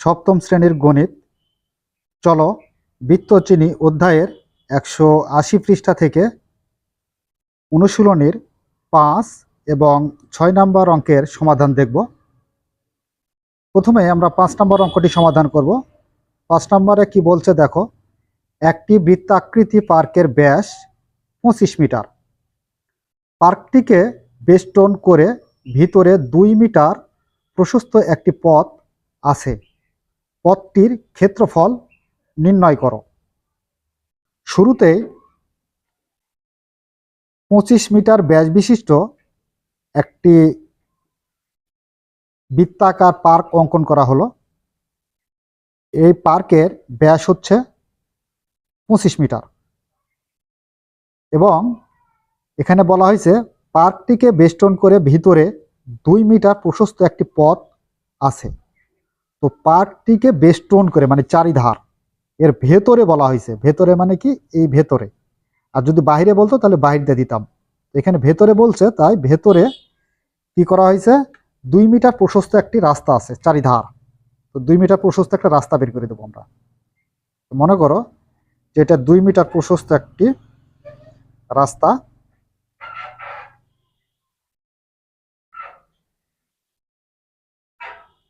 সপ্তম শ্রেণির গণিত। চলো বৃত্তচিনি অধ্যায়ের একশো আশি পৃষ্ঠা থেকে অনুশীলনীর পাঁচ এবং ছয় নম্বর অঙ্কের সমাধান দেখব। প্রথমে আমরা পাঁচ নম্বর অঙ্কটি সমাধান করব। পাঁচ নম্বরে কি বলছে দেখো, একটি বৃত্তাকৃতি পার্কের ব্যাস পঁচিশ মিটার। পার্কটিকে বেষ্টন করে ভিতরে দুই মিটার প্রশস্ত একটি পথ আছে। পথটির ক্ষেত্রফল নির্ণয় করো। শুরুতেই পঁচিশ মিটার ব্যাস বিশিষ্ট একটি বৃত্তাকার পার্ক অঙ্কন করা হলো। এই পার্কের ব্যাস হচ্ছে পঁচিশ মিটার। এবং এখানে বলা হয়েছে, পার্কটিকে বেষ্টন করে ভিতরে দুই মিটার প্রশস্ত একটি পথ আছে। তো পার্কটিকে বেষ্টন করে মানে চারিধার, এর ভেতরে বলা হয়েছে। ভেতরে মানে কি? এই ভেতরে। আর যদি বাইরে বলতো, তাহলে বাইরে দিয়ে দিতাম এখানে ভেতরে বলছে, তাই ভেতরে কি করা হয়েছে? দুই মিটার প্রশস্ত একটি রাস্তা আছে, চারিধার। তো দুই মিটার প্রশস্ত একটা রাস্তা বের করে দেবো আমরা। মনে করো যে এটা দুই মিটার প্রশস্ত একটি রাস্তা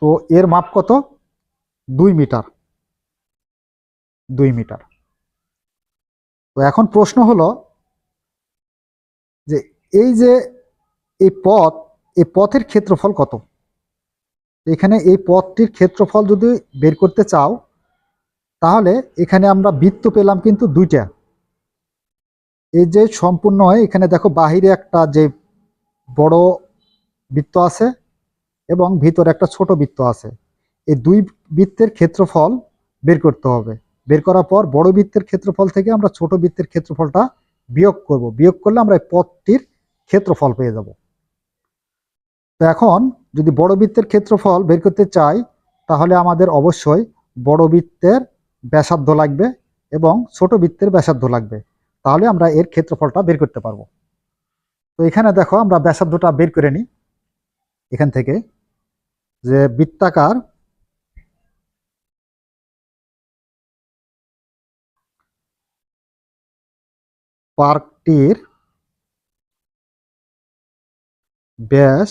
তো এর মাপ কত? দুই মিটার। দুই মিটার। তো এখন প্রশ্ন হলো যে এই যে এই পথ, এই পথের ক্ষেত্রফল কত? এখানে এই পথটির ক্ষেত্রফল যদি বের করতে চাও, তাহলে এখানে আমরা বৃত্ত পেলাম কিন্তু দুইটা। এই যে সম্পূর্ণ হয়, এখানে দেখো বাহিরে একটা যে বড় বৃত্ত আছে এবং ভিতরে একটা ছোট বৃত্ত আছে। এই দুই বৃত্তের ক্ষেত্রফল বের করতে হবে। বের করার পর বড় বৃত্তের ক্ষেত্রফল থেকে আমরা ছোট বৃত্তের ক্ষেত্রফলটা বিয়োগ করব। বিয়োগ করলে আমরা এই পথটির ক্ষেত্রফল পেয়ে যাব। তো এখন যদি বড় বৃত্তের ক্ষেত্রফল বের করতে চাই, তাহলে আমাদের অবশ্যই বড় বৃত্তের ব্যাসার্ধ লাগবে এবং ছোট বৃত্তের ব্যাসার্ধ লাগবে। তাহলে আমরা এর ক্ষেত্রফলটা বের করতে পারব। তো এখানে দেখো আমরা ব্যাসার্ধটা বের করে নিই। এখান থেকে যে বৃত্তাকার, পার্কটির ব্যাস,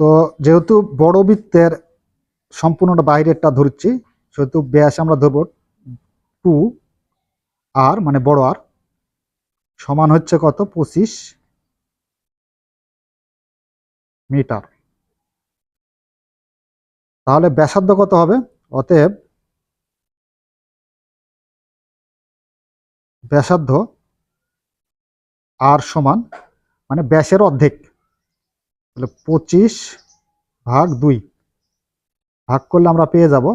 তো যেহেতু বড় বৃত্তের সম্পূর্ণটা বাইরেরটা ধরছি, সেহেতু ব্যাস আমরা ধরব টু আর মানে বড় আর, সমান হচ্ছে কত? পঁচিশ মিটার। তাহলে ব্যাসার্ধ কত হবে? অতএব ব্যাসার্ধ আর সমান মানে ব্যাসের অর্ধেক। তাহলে পঁচিশ ভাগ দুই, ভাগ করলে আমরা পেয়ে যাব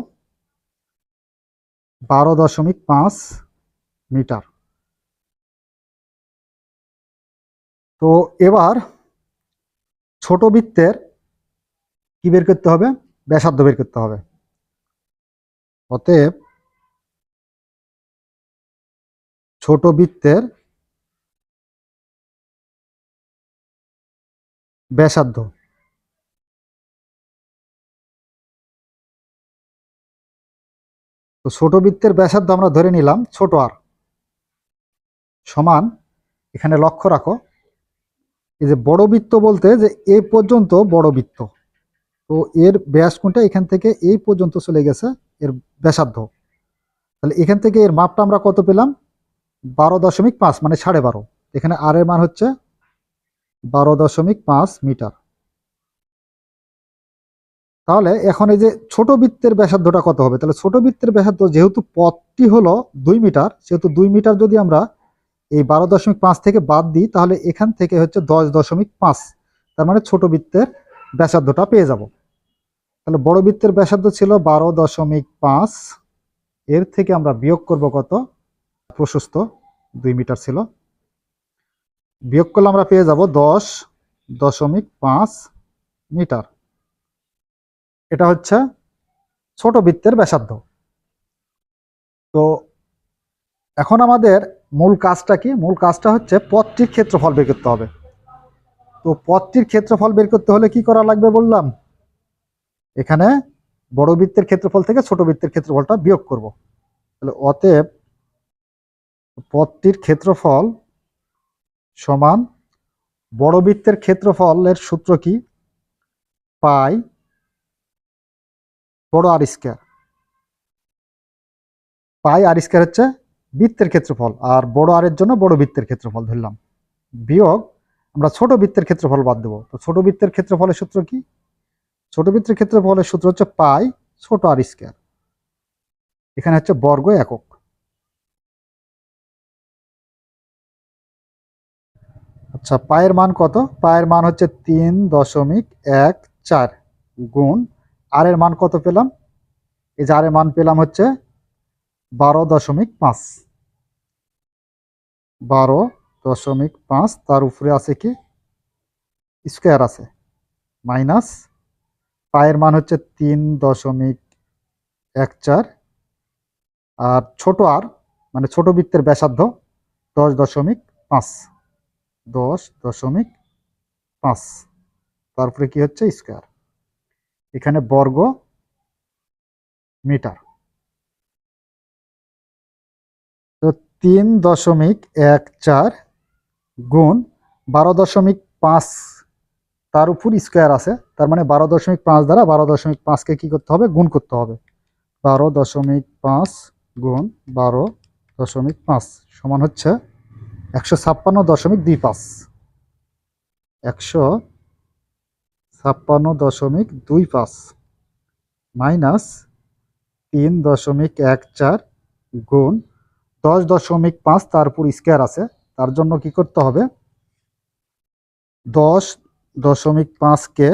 বারো দশমিক পাঁচ মিটার। তো এবার ছোট বৃত্তের কি বের করতে হবে? ব্যাসার্ধ বের করতে হবে। অতএব ছোট বৃত্তের ব্যাসার্ধ তো ছোট বৃত্তের ব্যাসার্ধ আমরা ধরে নিলাম ছোট আর সমান এখানে লক্ষ্য রাখো। এই যে বড় বৃত্ত বলতে যে এই পর্যন্ত বড় বৃত্ত। তো এর ব্যাস কোনটা এখান থেকে এই পর্যন্ত চলে গেছে, এর ব্যাসার্ধ। তাহলে এখান থেকে এর মাপটা আমরা কত পেলাম? বারো দশমিক পাঁচ মানে সাড়ে বারো। এখানে আর এর মান হচ্ছে বারো দশমিক পাঁচ মিটার। তাহলে এখন এই যে ছোট বৃত্তের ব্যাসার্ধটা কত হবে? তাহলে ছোট বৃত্তের ব্যাসার্ধ যেহেতু পথটি হলো দুই মিটার, সেহেতু দুই মিটার যদি আমরা এই বারো দশমিক পাঁচ থেকে বাদ দিই, তাহলে এখান থেকে হচ্ছে দশ দশমিক পাঁচ। তার মানে ছোট বৃত্তের ব্যাসার্ধটা পেয়ে যাব। তাহলে বড় বৃত্তের ব্যাসার্ধ ছিল বারো দশমিক পাঁচ। এর থেকে আমরা বিয়োগ করব কত? প্রশস্ত দুই মিটার ছিল। বিয়োগ করলে আমরা পেয়ে যাব দশ দশমিক পাঁচ মিটার। এটা হচ্ছে ছোট বৃত্তের ব্যাসার্ধ। তো এখন আমাদের মূল কাজটা কি? মূল কাজটা হচ্ছে পথটির ক্ষেত্রফল বের করতে হবে। তো পথটির ক্ষেত্রফল বের করতে হলে কি করা লাগবে বললাম? এখানে বড় বৃত্তের ক্ষেত্রফল থেকে ছোট বৃত্তের ক্ষেত্রফলটা বিয়োগ করব। তাহলে অতএব পথটির ক্ষেত্রফল সমান বড় বৃত্তের ক্ষেত্রফলের সূত্র কি? পাই বড় আর স্কোয়ার। পাই আর স্কোয়ার হচ্ছে বৃত্তের ক্ষেত্রফল আর বড় আর এর জন্য বড় বৃত্তের ক্ষেত্রফল ধরলাম। বিয়োগ, আমরা ছোট বৃত্তের ক্ষেত্রফল বাদ দেবো। তো ছোট বৃত্তের ক্ষেত্রফলের সূত্র কি? ছোট বৃত্তের ক্ষেত্রফলের সূত্র হচ্ছে পাই ছোট আর স্কোয়ার। এখানে হচ্ছে বর্গ একক। আচ্ছা পায়ের মান কত? পায়ের মান হচ্ছে তিন দশমিক এক চার গুণ। আর এর মান কত পেলাম? এই যে আর এর মান পেলাম হচ্ছে বারো দশমিক পাঁচ। বারো দশমিক পাঁচ, তার উপরে আছে কি? স্কোয়ার আছে, মাইনাস পায়ের মান হচ্ছে তিন দশমিক এক চার, আর ছোট আর মানে ছোট বৃত্তের ব্যাসার্ধ দশ দশমিক পাঁচ, দশ দশমিক পাঁচ তারপরে কি হচ্ছে? স্কোয়ার। এখানে বর্গ মিটার। তিন দশমিক এক চার গুণ বারো দশমিক পাঁচ তার উপর স্কোয়ার আছে। তার মানে বারো দশমিক পাঁচ দ্বারা বারো দশমিক পাঁচকে কি করতে হবে? গুণ করতে হবে। বারো দশমিক পাঁচ গুণ বারো দশমিক পাঁচ সমান হচ্ছে একশো ছাপ্পান্ন দশমিক দুই পাঁচ। একশো ছাপ্পান্ন দশমিক দুই পাঁচ মাইনাস তিন দশমিক এক চার গুণ দশ দশমিক পাঁচ তার উপর স্কোয়ার আছে। তার জন্য কি করতে হবে? দশ দশমিক পাঁচকে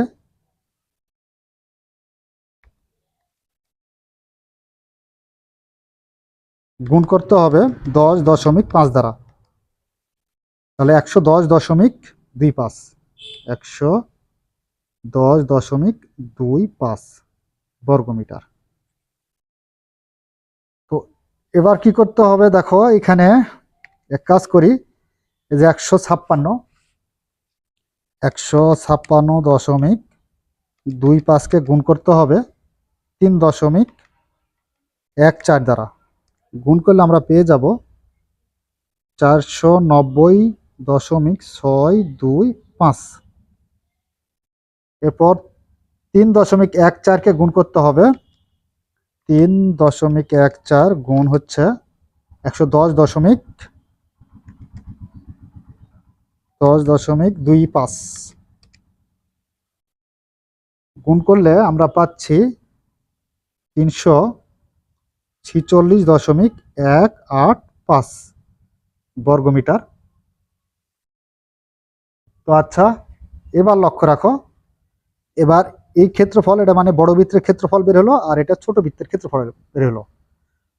গুণ করতে হবে দশ দশমিক পাঁচ দ্বারা। তাহলে একশো দশ দশমিক দুই পাঁচ। একশো দশ দশমিক দুই পাঁচ বর্গমিটার। এবার কি করতে হবে দেখো, এখানে এক কাজ করি, এই যে একশো ছাপ্পান্ন একশো ছাপ্পান্ন দশমিক দুই পাঁচকে গুণ করতে হবে, তিন দশমিক এক চার দ্বারা। গুণ করলে আমরা পেয়ে যাব চারশো নব্বই দশমিক ছয় দুই পাঁচ। এরপর তিন দশমিক এক চারকে গুণ করতে হবে তিন দশমিক এক চার গুণ হচ্ছে একশো দশ দশমিক দশ দশমিক দুই পাঁচ। গুণ করলে আমরা পাচ্ছি তিনশো ছিচল্লিশ দশমিক এক আট পাঁচ বর্গমিটার। তো আচ্ছা এবার লক্ষ্য রাখো, এবার এই ক্ষেত্রফল, এটা মানে বড় বৃত্তের ক্ষেত্রফল বের হলো আর এটা ছোট বৃত্তের ক্ষেত্রফল বের হলো।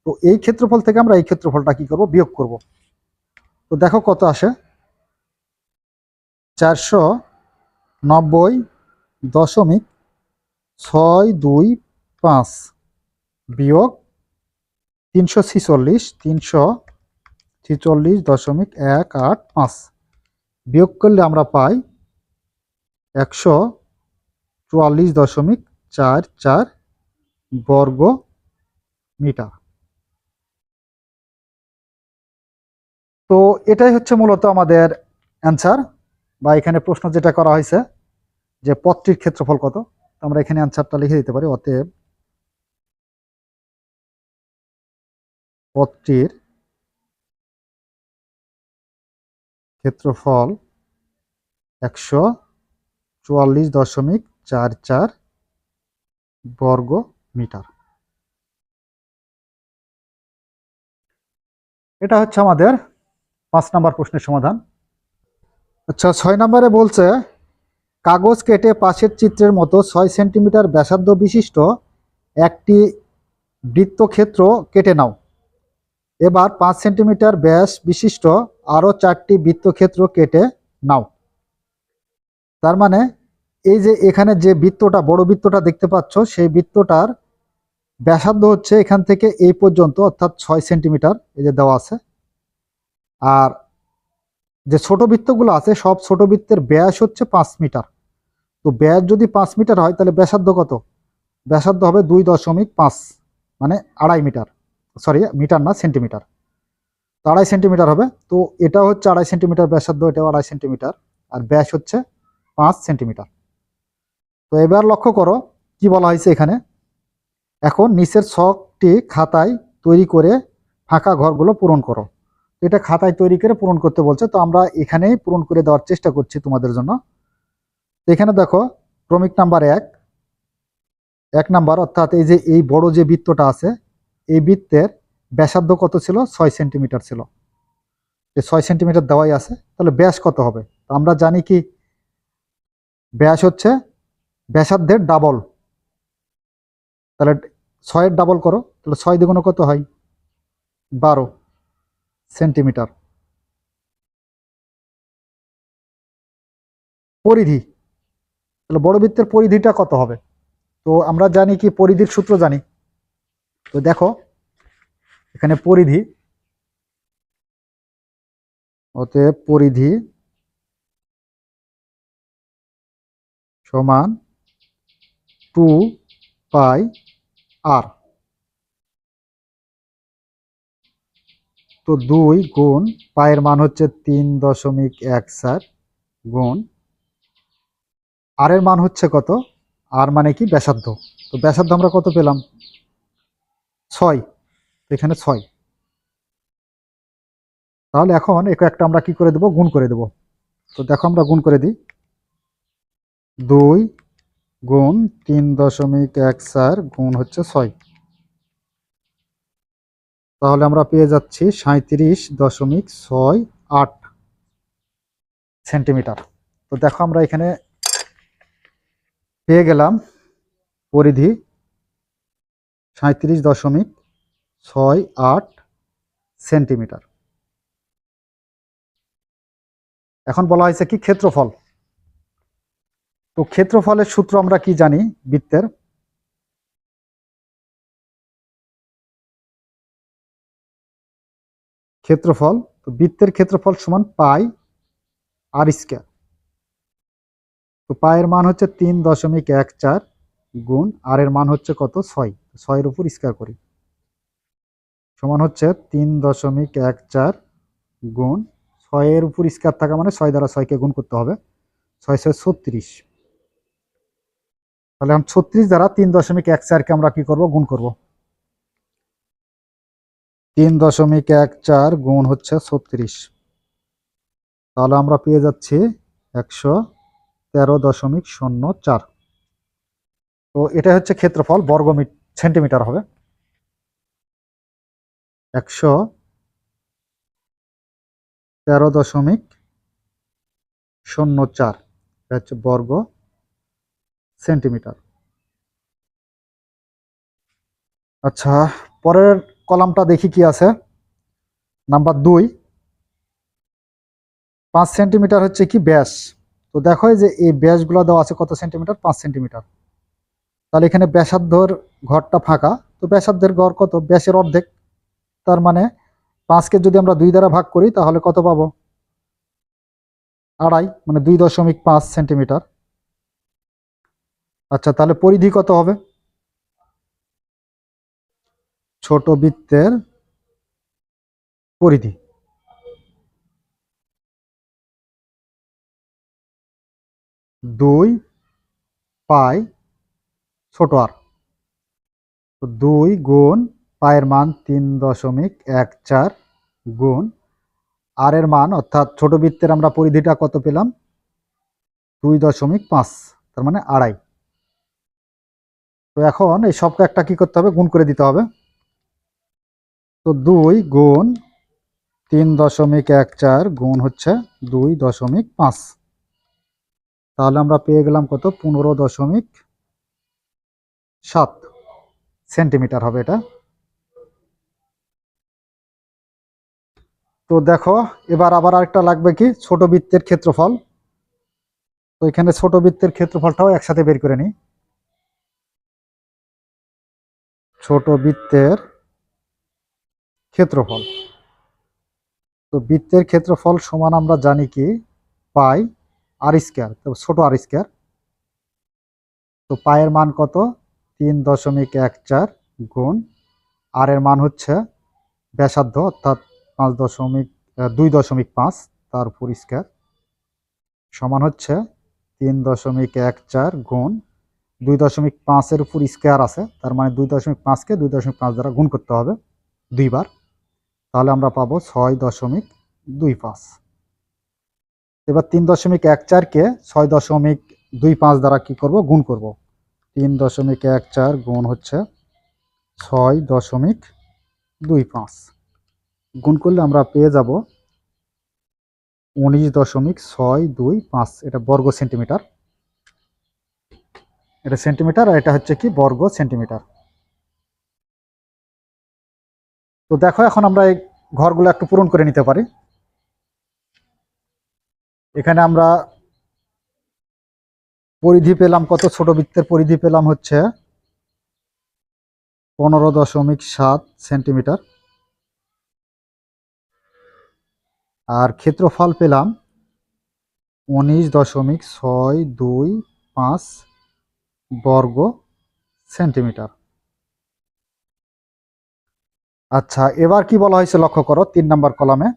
তো এই ক্ষেত্রফল থেকে আমরা এই ক্ষেত্রফলটা কি করব? বিয়োগ করব। তো দেখো কত আসে। চারশো নব্বই দশমিক ছয় দুই পাঁচ বিয়োগ তিনশো ছিচল্লিশ তিনশো ছিচল্লিশ দশমিক এক আট পাঁচ। বিয়োগ করলে আমরা পাই একশো চুয়াল্লিশ দশমিক চার চার বর্গ মিটার। তো এটাই হচ্ছে মূলত আমাদের অ্যান্সার বা এখানে প্রশ্ন যেটা করা হয়েছে যে পথটির ক্ষেত্রফল কত আমরা এখানে অ্যান্সারটা লিখে দিতে পারি অতএব পথটির ক্ষেত্রফল একশো চুয়াল্লিশ দশমিক চার চার বর্গ মিটার এটা হচ্ছে আমাদের পাঁচ নাম্বার প্রশ্নের সমাধান। আচ্ছা ছয় নম্বরে বলছে, কাগজ কেটে পাশের চিত্রের মতো ছয় সেন্টিমিটার ব্যাসার্ধ বিশিষ্ট একটি বৃত্তক্ষেত্র কেটে নাও। এবার পাঁচ সেন্টিমিটার ব্যাস বিশিষ্ট আরও চারটি বৃত্তক্ষেত্র কেটে নাও। তার মানে এই যে এখানে যে বৃত্তটা, বড় বৃত্তটা দেখতে পাচ্ছ, সেই বৃত্তটার ব্যাসার্ধ হচ্ছে এখান থেকে এই পর্যন্ত, অর্থাৎ ছয় সেন্টিমিটার, এই যে দেওয়া আছে। আর যে ছোট বৃত্তগুলো আছে, সব ছোট বৃত্তের ব্যাস হচ্ছে পাঁচ মিটার। তো ব্যাস যদি পাঁচ মিটার হয়, তাহলে ব্যাসার্ধ কত? ব্যাসার্ধ হবে দুই দশমিক পাঁচ মানে আড়াই মিটার। সরি, মিটার না, সেন্টিমিটার। তো আড়াই সেন্টিমিটার হবে। তো এটা হচ্ছে আড়াই সেন্টিমিটার ব্যাসার্ধ, এটাও আড়াই সেন্টিমিটার। আর ব্যাস হচ্ছে পাঁচ সেন্টিমিটার। তো এবার লক্ষ্য করো কি বলা হয়েছে এখানে। এখন নিচের ছকটি খাতায় তৈরি করে ফাঁকা ঘরগুলো পূরণ করো। এটা খাতায় তৈরি করে পূরণ করতে বলছে। তো আমরা এখানেই পূরণ করে দেওয়ার চেষ্টা করছি তোমাদের জন্য। এখানে দেখো, ক্রমিক নাম্বার এক। এক নাম্বার, অর্থাৎ এই যে, এই বড় যে বৃত্তটা আছে, এই বৃত্তের ব্যাসার্ধ কত ছিল? ছয় সেন্টিমিটার ছিল। ছয় সেন্টিমিটার দেওয়াই আছে। তাহলে ব্যাস কত হবে? আমরা জানি কি, ব্যাস হচ্ছে ব্যাসার্ধের ডাবল তাহলে ছয়ের ডাবল করো, তাহলে ছয় দ্বিগুণ কত হয়? বারো সেন্টিমিটার। পরিধি। তাহলে বড় বৃত্তের পরিধিটা কত হবে? তো আমরা জানি কি পরিধির সূত্র জানি। তো দেখো, এখানে পরিধি, অতএব পরিধি সমান টু পাই আর। তো দুই গুণ পায়ের মান হচ্ছে তিন দশমিক এক চার গুণ। আর এর মান হচ্ছে কত? আর মানে কি? ব্যাসার্ধ। তো ব্যাসার্ধ আমরা কত পেলাম? ছয়। এখানে ছয়। তাহলে এখন একে একটা আমরা কি করে দেব? গুণ করে দেব। তো দেখো আমরা গুণ করে দিই। দুই গুণ তিন দশমিক এক চার গুণ হচ্ছে ছয়। তাহলে আমরা পেয়ে যাচ্ছি সাঁত্রিশ দশমিক ছয় আট সেন্টিমিটার। তো দেখো আমরা এখানে পেয়ে গেলাম পরিধি সাঁত্রিশ দশমিক ছয় আট সেন্টিমিটার। এখন বলা হয়েছে কি ক্ষেত্রফল? তো ক্ষেত্রফলের সূত্র আমরা কি জানি? বৃত্তের। ক্ষেত্রফল, তো বৃত্তের ক্ষেত্রফল সমান পাই আর স্কোয়ার তো পায়ের মান হচ্ছে তিন দশমিক এক চার গুণ আর এর মান হচ্ছে কত? ছয়। ছয়ের উপর স্কোয়ার করি। সমান হচ্ছে তিন দশমিক এক চার গুণ, ছয়ের উপর স্কোয়ার থাকা মানে ছয় দ্বারা ছয়কে গুণ করতে হবে। ছয় ছয় ছত্রিশ। তাহলে এখন ছত্রিশ দ্বারা তিন দশমিক এক চারকে আমরা কি করব? গুণ করব। তিন দশমিক এক চার গুণ হচ্ছে ছত্রিশ। তাহলে আমরা পেয়ে যাচ্ছি একশো তেরো দশমিক শূন্য চার। তো এটা হচ্ছে ক্ষেত্রফল বর্গ সেন্টিমিটার হবে। একশো তেরো দশমিক শূন্য চার, এটা হচ্ছে বর্গ সেন্টিমিটার। আচ্ছা পরের কলামটা দেখি কি আছে। নাম্বার দুই। পাঁচ সেন্টিমিটার হচ্ছে কি ব্যাস। তো দেখো যে এই ব্যাসগুলো দেওয়া আছে কত সেন্টিমিটার? পাঁচ সেন্টিমিটার। তাহলে এখানে ব্যাসার্ধর ঘরটা ফাঁকা। তো ব্যাসার্ধের ঘর কত? ব্যাসের অর্ধেক। তার মানে পাঁচকে যদি আমরা দুই দ্বারা ভাগ করি, তাহলে কত পাবো? আড়াই মানে দুই দশমিক পাঁচ সেন্টিমিটার। আচ্ছা তাহলে পরিধি কত হবে? ছোট বৃত্তের পরিধি। দুই পাই ছোট আর দুই গুণ পায়ের মান তিন দশমিক এক চার গুণ আর এর মান, অর্থাৎ ছোট বৃত্তের আমরা পরিধিটা কত পেলাম? দুই দশমিক পাঁচ, তার মানে আড়াই। তো এখন এই সবকে একটা কি করতে হবে? গুণ করে দিতে হবে। তো দুই গুণ তিন দশমিক এক চার গুণ হচ্ছে দুই দশমিক পাঁচ। তাহলে আমরা পেয়ে গেলাম কত? পনেরো দশমিক সাত সেন্টিমিটার হবে এটা। তো দেখো, এবার আবার আরেকটা লাগবে কি? ছোট বৃত্তের ক্ষেত্রফল। তো এখানে ছোট বৃত্তের ক্ষেত্রফলটাও একসাথে বের করে নিই। ছোট বৃত্তের ক্ষেত্রফল। তো বৃত্তের ক্ষেত্রফল সমান আমরা জানি কি? পাই আর স্কোয়ার তো ছোট আর স্কোয়ার তো পায়ের মান কত? তিন দশমিক এক চার গুণ আর এর মান হচ্ছে ব্যাসার্ধ, অর্থাৎ পাঁচ দশমিক দুই দশমিক পাঁচ তার উপর স্কোয়ার সমান হচ্ছে তিন দশমিক এক চার গুণ দুই দশমিক পাঁচের উপর স্কোয়ার আছে, তার মানে দুই দশমিক পাঁচকে দুই দশমিক পাঁচ দ্বারা গুণ করতে হবে দুইবার। তাহলে আমরা পাবো ছয় দশমিক দুই পাঁচ। এবার তিন দশমিক এক চারকে ছয় দশমিক দুই পাঁচ দ্বারা কি করব? গুণ করব। তিন দশমিক এক চার গুণ হচ্ছে ছয় দশমিক দুই পাঁচ। গুণ করলে আমরা পেয়ে যাব উনিশ দশমিক ছয় দুই পাঁচ, এটা বর্গ সেন্টিমিটার। এটা সেন্টিমিটার আর এটা হচ্ছে কি বর্গ সেন্টিমিটার তো দেখো এখন আমরা এই ঘরগুলো একটু পূরণ করে নিতে পারি। এখানে আমরা পরিধি পেলাম কত? ছোট বৃত্তের পরিধি পেলাম হচ্ছে পনেরো দশমিক সাত সেন্টিমিটার আর ক্ষেত্রফল পেলাম উনিশ দশমিক ছয় দুই পাঁচ বর্গ সেন্টিমিটার। আচ্ছা এবার কি বলা হয়েছে লক্ষ্য করো, তিন নম্বর কলামে।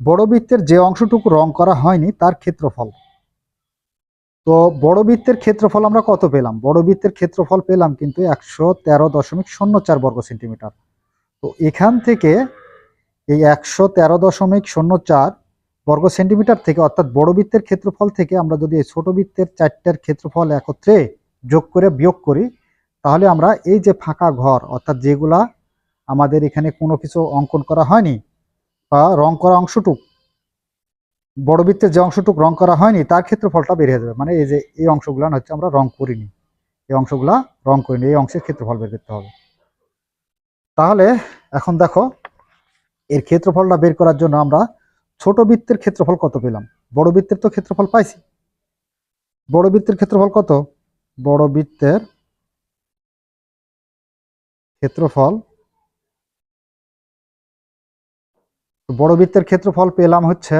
বড় বৃত্তের যে অংশটুকু রং করা হয়নি, তার ক্ষেত্রফল। তো বড় বৃত্তের ক্ষেত্রফল আমরা কত পেলাম? বড় বৃত্তের ক্ষেত্রফল পেলাম কিন্তু একশো তেরো দশমিক শূন্য চার বর্গ সেন্টিমিটার। তো এখান থেকে এই একশো তেরো দশমিক শূন্য চার বর্গ সেন্টিমিটার থেকে অর্থাৎ বড় বৃত্তের ক্ষেত্রফল থেকে আমরা যদি এই ছোট বৃত্তের চারটার ক্ষেত্রফল একত্রে যোগ করে বিয়োগ করি, তাহলে আমরা এই যে ফাঁকা ঘর, অর্থাৎ যেগুলা আমাদের এখানে কোনো কিছু অঙ্কন করা হয়নি বা রং করা অংশটুক, বড় বৃত্তের যে অংশটুক রং করা হয়নি, তার ক্ষেত্রফলটা বের হয়ে যাবে। মানে এই যে এই অংশগুলো হচ্ছে আমরা রং করিনি। এই অংশগুলা রং করিনি, এই অংশের ক্ষেত্রফল বের করতে হবে। তাহলে এখন দেখো, এর ক্ষেত্রফলটা বের করার জন্য আমরা ছোট বৃত্তের ক্ষেত্রফল কত পেলাম? বড় বৃত্তের তো ক্ষেত্রফল পাইছি। বড় বৃত্তের ক্ষেত্রফল কত? বড় বৃত্তের ক্ষেত্রফল। বড় বৃত্তের ক্ষেত্রফল পেলাম হচ্ছে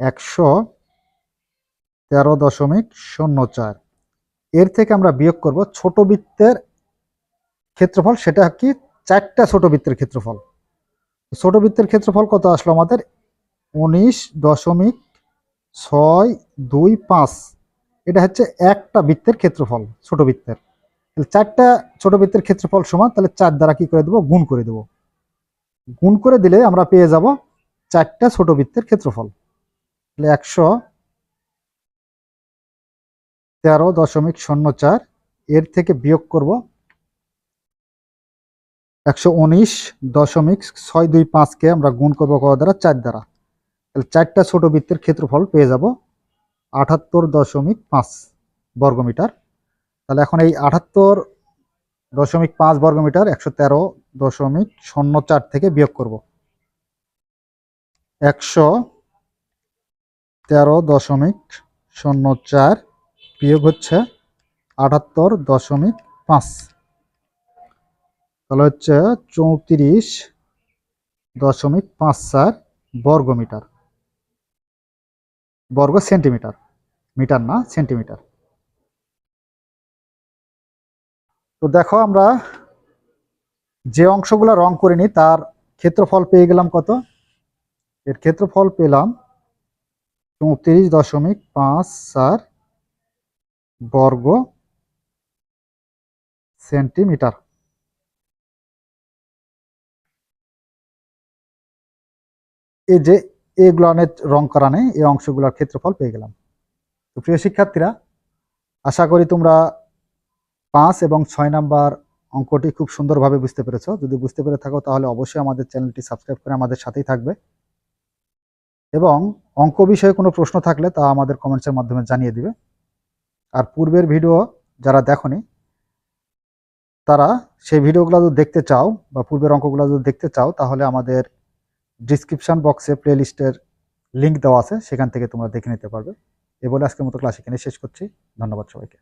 একশো তেরো দশমিক শূন্য চার। এর থেকে আমরা বিয়োগ করব ছোট বৃত্তের ক্ষেত্রফল, সেটা কি চারটা ছোট বৃত্তের ক্ষেত্রফল। ছোট বৃত্তের ক্ষেত্রফল কত আসলো আমাদের? উনিশ দশমিক ছয় দুই পাঁচ। এটা হচ্ছে একটা বৃত্তের ক্ষেত্রফল, ছোট বৃত্তের। তাহলে চারটা ছোট বৃত্তের ক্ষেত্রফল সমান, তাহলে চার দ্বারা কি করে দেবো? গুণ করে দেবো। গুণ করে দিলে আমরা পেয়ে যাব চারটা ছোট বৃত্তের ক্ষেত্রফল। তাহলে একশো তেরো দশমিক শূন্য চার, এর থেকে বিয়োগ করব একশো উনিশ দশমিক ছয় দুই পাঁচকে আমরা গুণ করব কত দ্বারা? চার দ্বারা। তাহলে চারটা ছোট বৃত্তের ক্ষেত্রফল পেয়ে যাব আটাত্তর দশমিক পাঁচ বর্গমিটার। তাহলে এখন এই আটাত্তর দশমিক পাঁচ বর্গমিটার একশো তেরো দশমিক শূন্য চার থেকে বিয়োগ করব। একশো তেরো দশমিক শূন্য চার বিয়োগ হচ্ছে আটাত্তর দশমিক পাঁচ। তাহলে হচ্ছে চৌত্রিশ দশমিক পাঁচ চার বর্গমিটার। বর্গ সেন্টিমিটার, মিটার না, সেন্টিমিটার। তো দেখো আমরা যে অংশগুলো রং করিনি, তার ক্ষেত্রফল পেয়ে গেলাম কত? এর ক্ষেত্রফল পেলাম চৌত্রিশ দশমিক পাঁচ চার বর্গ সেন্টিমিটার। এই যে এগুলো অনেক রং করা নেই, এই অংশগুলোর ক্ষেত্রফল পেয়ে গেলাম। তো প্রিয় শিক্ষার্থীরা, আশা করি তোমরা পাঁচ এবং ছয় নাম্বার অঙ্কটি খুব সুন্দরভাবে বুঝতে পেরেছ। যদি বুঝতে পেরে থাকো, তাহলে অবশ্যই আমাদের চ্যানেলটি সাবস্ক্রাইব করে আমাদের সাথেই থাকবে। এবং অঙ্ক বিষয়ে কোনো প্রশ্ন থাকলে তা আমাদের কমেন্টসের মাধ্যমে জানিয়ে দিবে। আর পূর্বের ভিডিও যারা দেখনি, তারা সেই ভিডিওগুলো যদি দেখতে চাও বা পূর্বের অঙ্কগুলো যদি দেখতে চাও, তাহলে আমাদের ডিসক্রিপশন বক্সে প্লেলিস্টের লিঙ্ক দেওয়া আছে, সেখান থেকে তোমরা দেখে নিতে পারবে। এ বলে আজকের মতো ক্লাস এখানে শেষ করছি। ধন্যবাদ সবাইকে।